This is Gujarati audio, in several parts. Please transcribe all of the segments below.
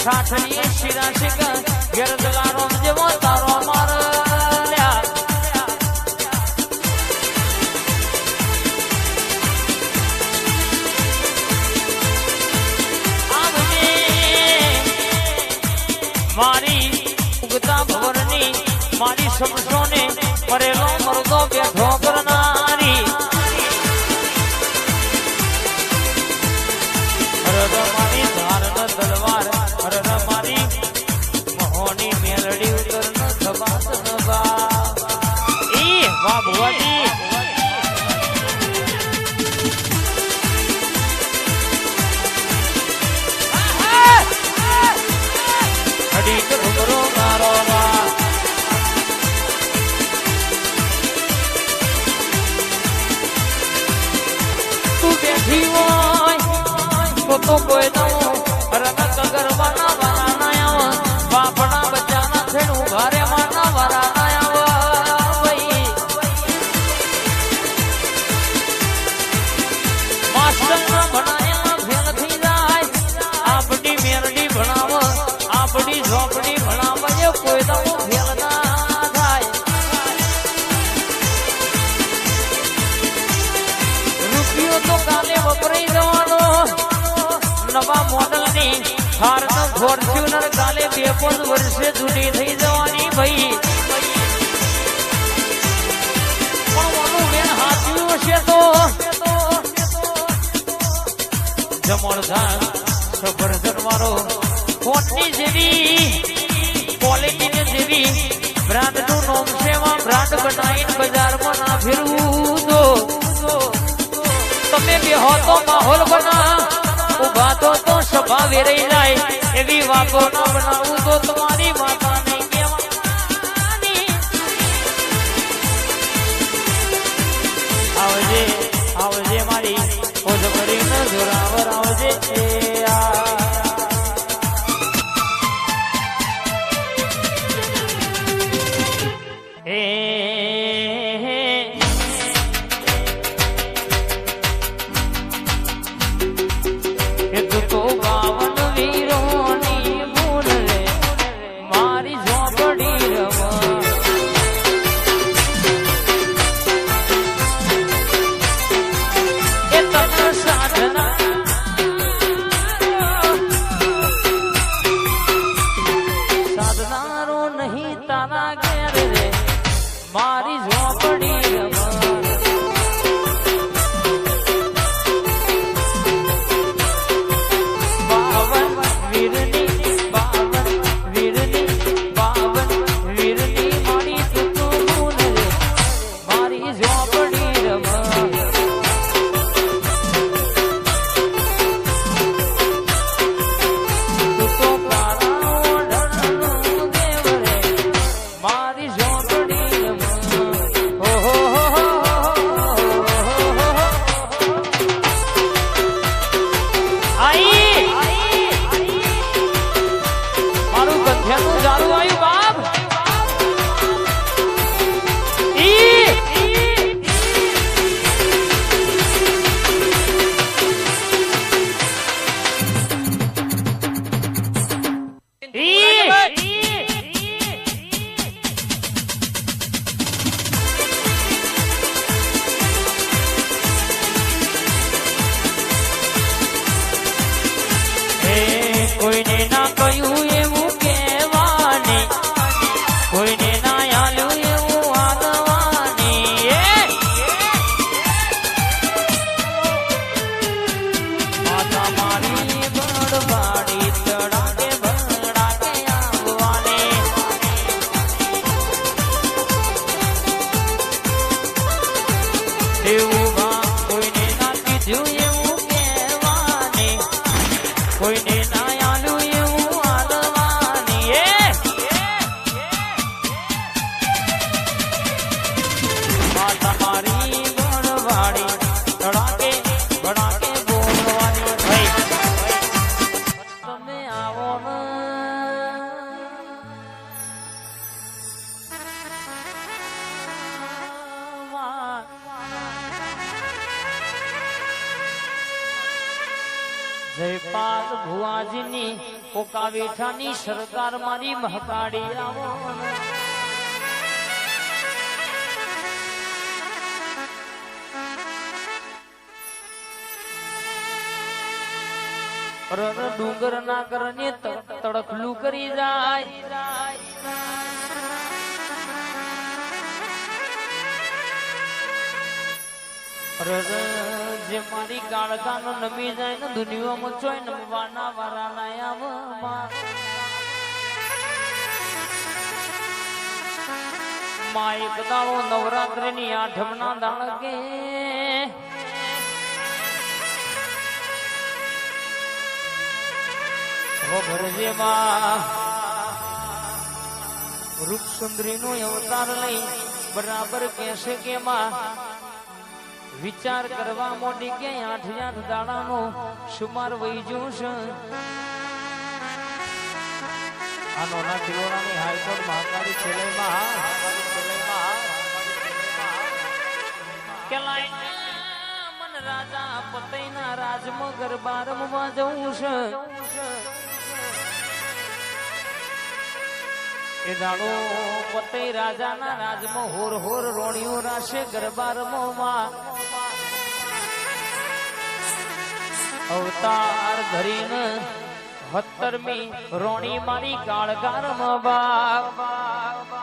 ઠાઠડીએ શિરા શિક ઘેર દલારો જેવો તારો માર મારી ઉગતા ભવનની મારી સમસોને વાહ ભુવાજી તું બેઠી હોય તો કોઈ નો ફોર્ચ્યુનર કાલે બે પાંચ વર્ષે જૂની થઈ જવાની ભાઈ. પણ ઓનું બેન જેવી ક્વોલિટીની જેવી. બ્રાન્ડનું બ્રાન્ડ બનાવીને બજારમાં ના ફેરવું તો. તમે બે હો માહોલ બના. ઊભા તો તો સભા વેરાઈ જાય એવી વાતો ના બનાવું તો તમારી માતા નહીં આવજે આવજે મારી ઓજ કરીને I. દેવુમાં કોઈને ના કીધું ભુવાજીની કોકાવેઠાની સરકાર મારી મહકાડી આવો. રર ડુંગર ના કરને તડકલું કરી જાય. જે મારી કાળકાનો નમી જાય ને દુનિયામાં ચોય નમવાના વારા લાયા માં એક દાડો નવરાત્રિની ની આઠમ ના દાણ કે ભરજે માં અવતાર લઈ બરાબર કહેશે કે માં? વિચાર કરવા મોડી કે આઠ આઠ દાડાનો સુમાર વહી જોશ આ નોના કિલોડાની હાઈકોર્ટ મહાકાળી છેલ્લેમાં મન રાજા પતઈના રાજમાં ગરબા રમવા જવું છે. એ દાડો પતઈ રાજાના રાજમાં હોર હોર રોણિયો રાશે ગરબા રમવામાં અવતાર ધરીને હત્તરમી રોણી મારી કાળગારમાં બાપ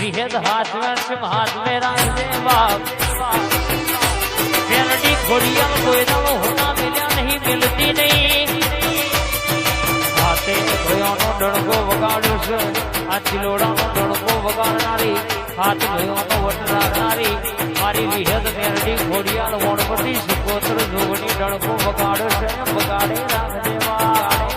વિહેદ હાથ વેશ હાથ મે રાખજે બાપ મેલડી ઘોડિયા કોઈ દાડો હોના મિલ્યા નહીં આ ચિલોડાનો વગાડનારી, હાથ ગયોનો વટ રાખનારી મારી વિહેદ મેરડી ઘોડિયાલ વણપતિ સુકોત્ર જોગણી ડણકો વગાડશે વગાડે રાખ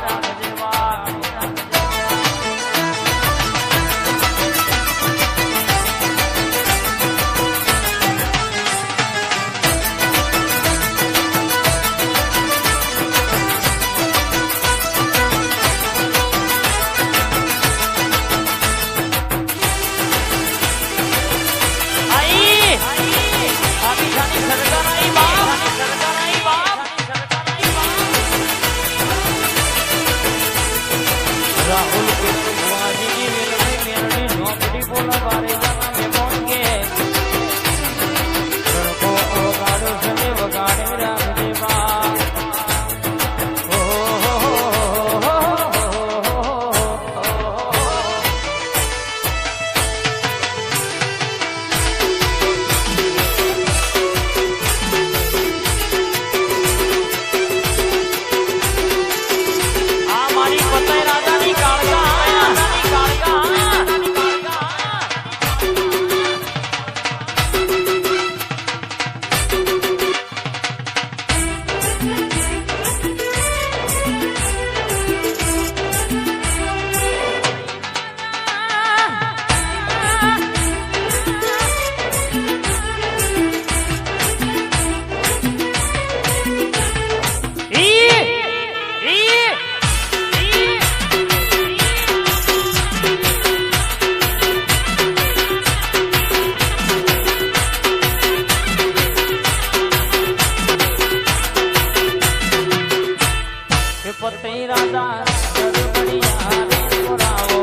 મારા કરવડિયા રે પુરાવો